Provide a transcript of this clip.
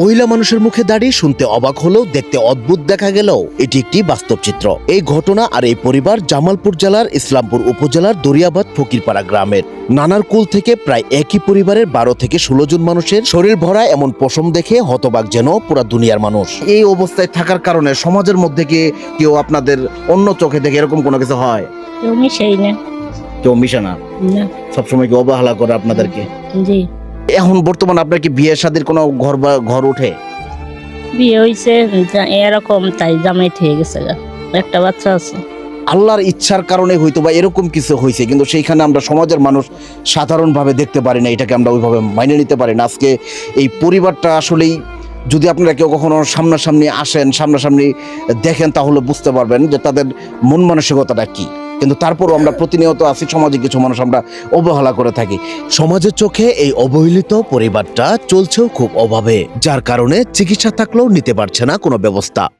মহিলা মানুষের মুখে দাঁড়িয়ে শুনতে অবাক হলেও দেখতে অদ্ভুত দেখা গেলেও এটি একটি বাস্তব চিত্র। এই ঘটনা আর এই পরিবার জামালপুর জেলার ইসলামপুর উপজেলার দরিয়াবাদ ফকিরপাড়া গ্রামের। নানার কুল থেকে প্রায় একই পরিবারের বারো থেকে ষোলো জন মানুষের শরীর ভরা এমন পশম দেখে হতবাক যেন পুরা দুনিয়ার মানুষ। এই অবস্থায় থাকার কারণে সমাজের মধ্যে কি কেউ আপনাদের অন্য চোখে দেখে এরকম কোনো কিছু হয়? কেউ মিশাই না। কেউ মিশে না। সবসময় কি অবহেলা করে আপনাদেরকে? জি। এখন বর্তমান আপনার কি বিয়ের শাদীর কোনো ঘর বা ঘর উঠে? বিয়ে হয়েছে এরকম তাই জামাই থেকে গেছে একটা বাচ্চা আছে। আল্লাহর ইচ্ছার কারণে হয়তো বা এরকম কিছু হয়েছে কিন্তু সেইখানে আমরা সমাজের মানুষ সাধারণভাবে দেখতে পারি না এটাকে আমরা ওইভাবে মাইনে নিতে পারি না। আজকে এই পরিবারটা আসলেই যদি আপনারা কেউ কখনো সামনাসামনি আসেন সামনাসামনি দেখেন তাহলে বুঝতে পারবেন যে তাদের মন মানসিকতাটা কি। কিন্তু তারপরও আমরা প্রতিনিয়ত আছি, সমাজে কিছু মানুষ আমরা অবহেলা করে থাকি। সমাজের চোখে এই অবহেলিত পরিবারটা চলছেও খুব অভাবে, যার কারণে চিকিৎসা থাকলেও নিতে পারছে না কোনো ব্যবস্থা।